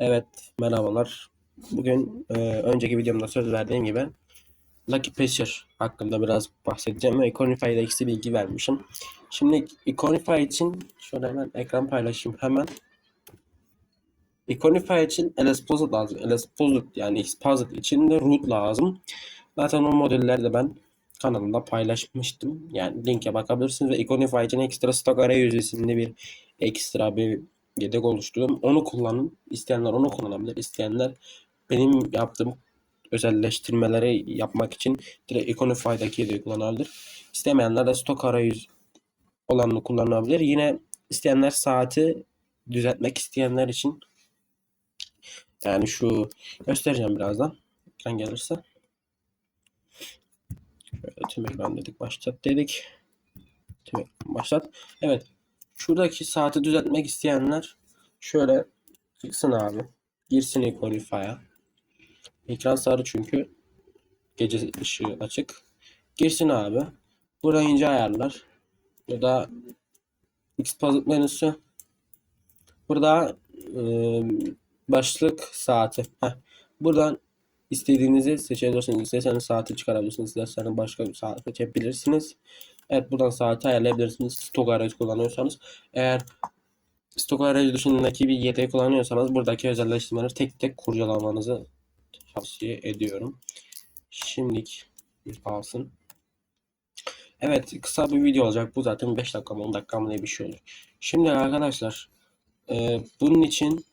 Evet, merhabalar. Bugün e, önceki videomda söz verdiğim gibi Lucky Patcher hakkında biraz bahsedeceğim ve Econify ile eksi bilgi vermişim. Şimdi Econify için şöyle hemen ekran paylaşayım hemen. Econify için LSPosit lazım. LSPosit yani Xposit için de root lazım. Zaten o modelleri de ben kanalımda paylaşmıştım. Yani linke bakabilirsiniz ve Econify için ekstra stok arayüzü isimli bir ekstra bir yedek oluşturdum. Onu kullanın. İsteyenler onu kullanabilir. İsteyenler benim yaptığım özelleştirmeleri yapmak için direkt Econify'daki yedeği kullanabilir. İstemeyenler de stok arayüz olanını kullanabilir. Yine isteyenler saati düzeltmek isteyenler için yani şu göstereceğim birazdan. Ekran gelirse. Şöyle tüm ekran dedik. Başlat dedik. Tüm ekran başlat. Evet. Şuradaki saati düzeltmek isteyenler şöyle çıksın abi. Girsin Equalify'a. Ekran sarı çünkü gece ışığı açık. Girsin abi. Burada ince ayarlar. Ya da Xposit menüsü. Burada e, başlık saati. Heh. Buradan istediğinizi seçebilirsiniz. İsterseniz saati çıkarabilirsiniz. İsterseniz başka bir saat seçebilirsiniz. Evet buradan saati ayarlayabilirsiniz. Stok arayüzü kullanıyorsanız. Eğer stok arayüzü dışındaki bir yedek kullanıyorsanız buradaki özelleştirmeleri tek tek kurcalamanızı tavsiye ediyorum. Şimdilik kalsın. Evet kısa bir video olacak. Bu zaten 5 dakika mı 10 dakika mı ne bir şey olur. Şimdi arkadaşlar e, bunun için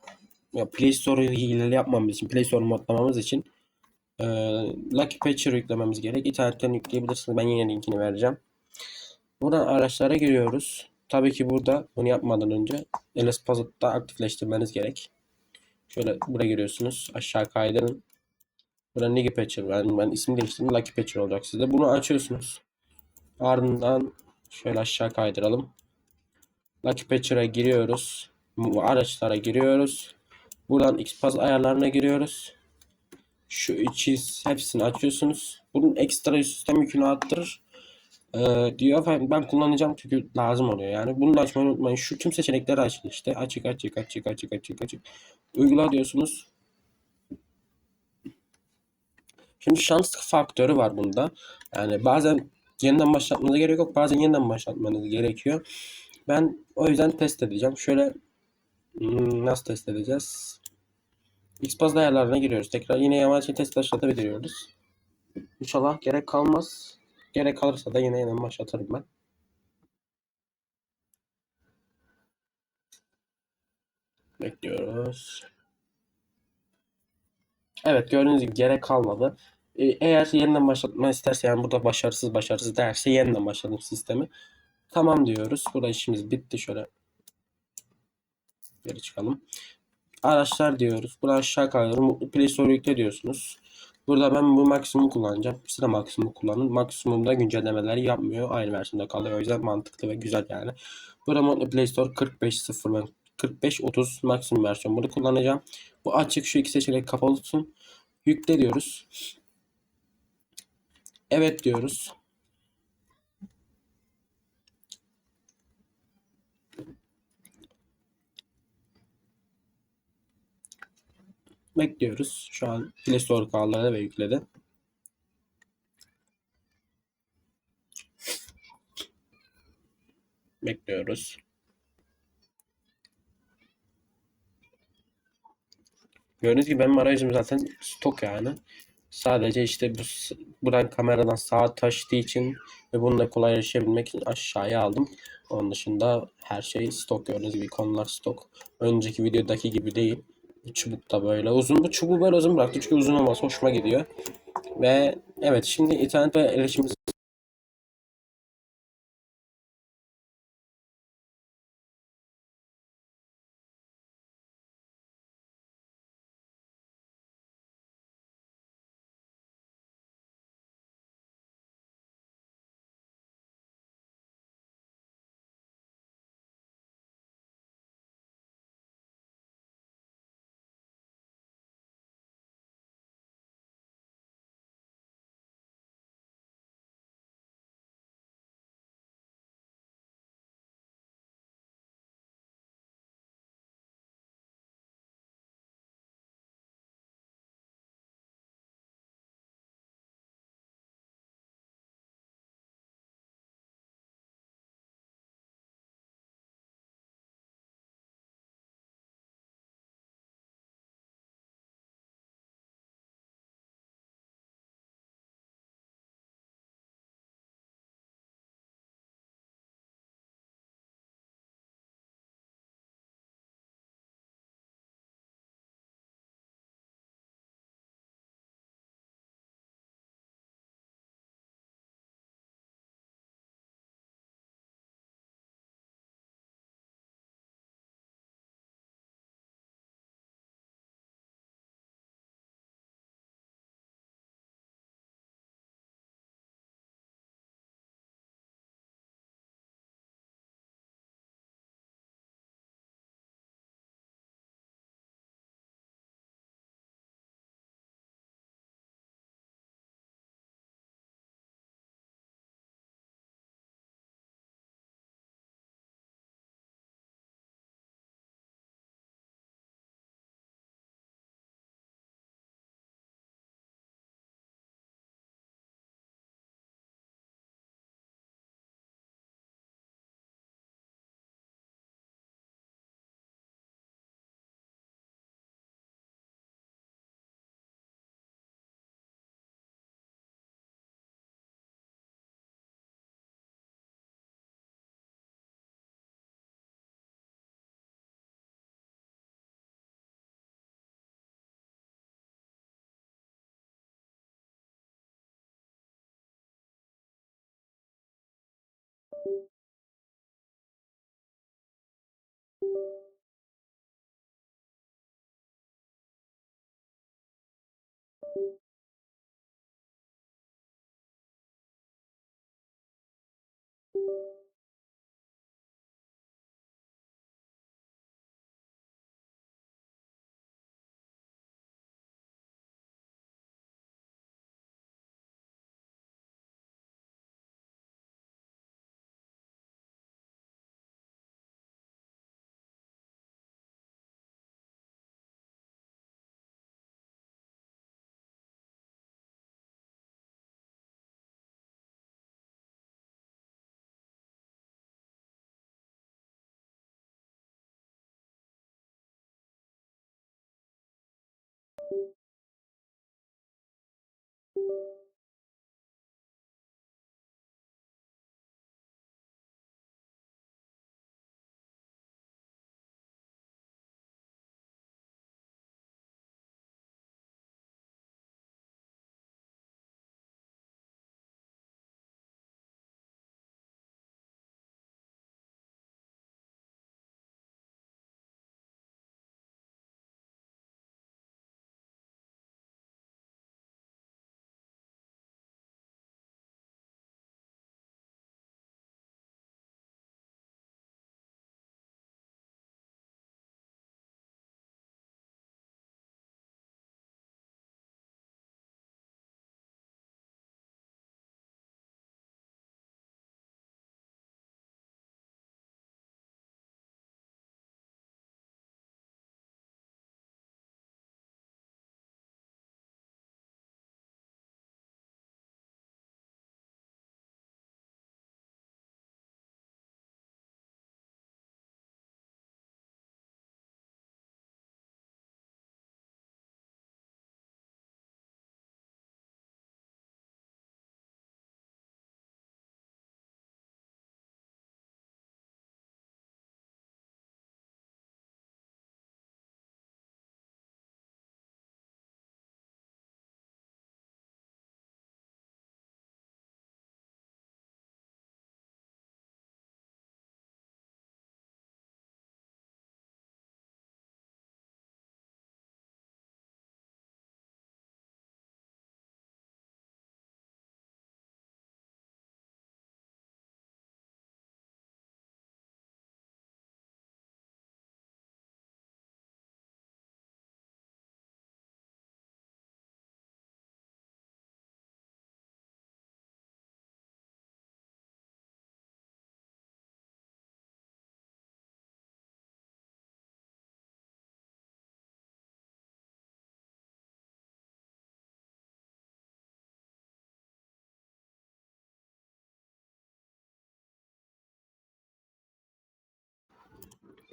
ya Play Store'u hileli yapmamız için Play Store modlamamız için e, Lucky Patcher yüklememiz gerek. İnternetten yükleyebilirsiniz. Ben yine linkini vereceğim. Buradan araçlara giriyoruz. Tabii ki burada bunu yapmadan önce LS Puzzle'da aktifleştirmeniz gerek. Şöyle buraya giriyorsunuz. Aşağı kaydırın. Burada Lucky Patcher. Ben, ben isim değiştirdim. Lucky Patcher olacak sizde. Bunu açıyorsunuz. Ardından şöyle aşağı kaydıralım. Lucky Patcher'a giriyoruz. Bu araçlara giriyoruz. Buradan XPath ayarlarına giriyoruz. Şu içi hepsini açıyorsunuz. Bunun ekstra sistem yükünü arttırır. Ee, diyor ben kullanacağım çünkü lazım oluyor yani. Bunu da açmayı unutmayın. Şu tüm seçenekleri açın işte. Açık açık açık açık açık açık. Uygula diyorsunuz. Şimdi şans faktörü var bunda. Yani bazen yeniden başlatmanıza gerek yok. Bazen yeniden başlatmanız gerekiyor. Ben o yüzden test edeceğim. Şöyle hmm, nasıl test edeceğiz? Xpath ayarlarına giriyoruz. Tekrar yine yavaşça test başlatabiliyoruz. İnşallah gerek kalmaz. Gerek kalırsa da yine yeniden başlatırım ben. Bekliyoruz. Evet gördüğünüz gibi gerek kalmadı. Ee, eğer yeniden başlatma isterse yani burada başarısız başarısız derse yeniden başladım sistemi. Tamam diyoruz. Burada işimiz bitti. Şöyle geri çıkalım. Araçlar diyoruz. Burada aşağı kaydırın. Play Store yükle diyorsunuz. Burada ben bu maksimum kullanacağım. Siz de maksimum kullanın. Maksimumda güncellemeleri yapmıyor. Aynı versiyonda kalıyor. O yüzden mantıklı ve güzel yani. Burada Modlu Play Store 45.0 ben 45.30 maksimum versiyon bunu kullanacağım. Bu açık şu iki seçenek kapalı olsun. Yükle diyoruz. Evet diyoruz. Bekliyoruz. Şu an Play Store kaldırdı ve yükledi. Bekliyoruz. Gördüğünüz gibi benim arayüzüm zaten stok yani. Sadece işte bu buradan kameradan sağa taşıdığı için ve bununla kolay erişebilmek için aşağıya aldım. Onun dışında her şey stok gördüğünüz gibi konular stok. Önceki videodaki gibi değil. Bu çubuk da böyle uzun. Bu çubuğu böyle uzun bıraktım çünkü uzun olması hoşuma gidiyor. Ve evet şimdi internet ve erişimimiz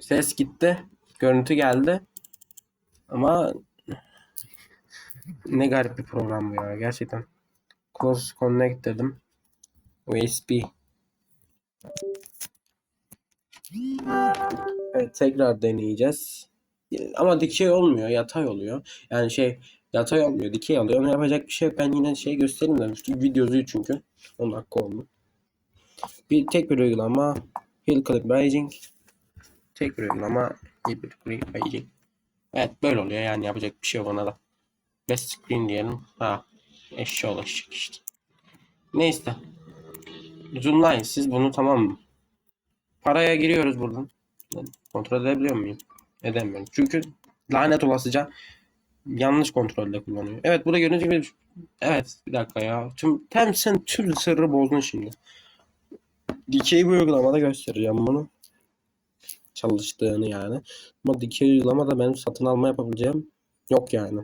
Ses gitti. Görüntü geldi. Ama ne garip bir program bu ya gerçekten. Close Connect dedim. USB. Evet tekrar deneyeceğiz. Ama dikey olmuyor, yatay oluyor. Yani şey yatay olmuyor, dikey oluyor. Onu yapacak bir şey yok. Ben yine şey göstereyim demiştim. Videosu çünkü. 10 dakika oldu. Bir tek bir uygulama Hill Clip Raging. Tek bir uygulama Hill Clip Raging. Evet böyle oluyor yani yapacak bir şey yok ona da. Best screen diyelim. Ha eşya ulaşacak işte. Neyse. Zoomline siz bunu tamam mı? Paraya giriyoruz buradan. Kontrol edebiliyor muyum? Edemiyorum. Çünkü lanet olasıca yanlış kontrolle kullanıyor. Evet burada gördüğünüz gibi evet bir dakika ya. Tüm tem sen tüm sırrı bozdun şimdi. Dikey bir uygulamada göstereceğim bunu. Çalıştığını yani. Ama dikey uygulamada benim satın alma yapabileceğim yok yani.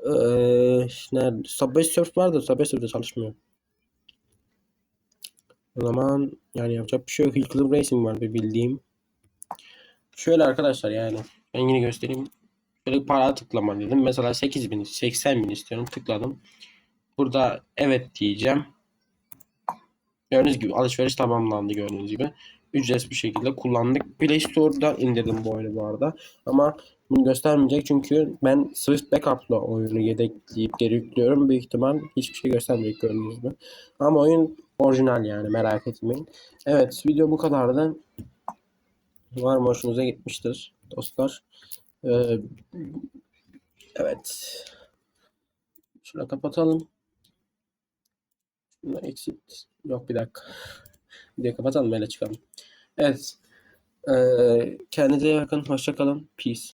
Ee, nerede? Subway Surf vardı. Subway Surf'de çalışmıyor. O zaman yani yapacak bir şey yok. Hill Club Racing var bir bildiğim. Şöyle arkadaşlar yani ben yine göstereyim. Şöyle para tıklama dedim. Mesela 8000 80 bin istiyorum. Tıkladım. Burada evet diyeceğim. Gördüğünüz gibi alışveriş tamamlandı gördüğünüz gibi. Ücretsiz bir şekilde kullandık. Play Store'da indirdim bu oyunu bu arada. Ama bunu göstermeyecek çünkü ben Swift Backup'la oyunu yedekleyip geri yüklüyorum. Büyük ihtimal hiçbir şey göstermeyecek gördüğünüz gibi. Ama oyun orijinal yani merak etmeyin. Evet video bu kadardı. Umarım hoşunuza gitmiştir dostlar. Ee, Evet. Şunu kapatalım. Exit. Yok bir dakika. De kapatalım öyle çıkalım. Evet. Ee, kendinize iyi bakın. Hoşça kalın. Peace.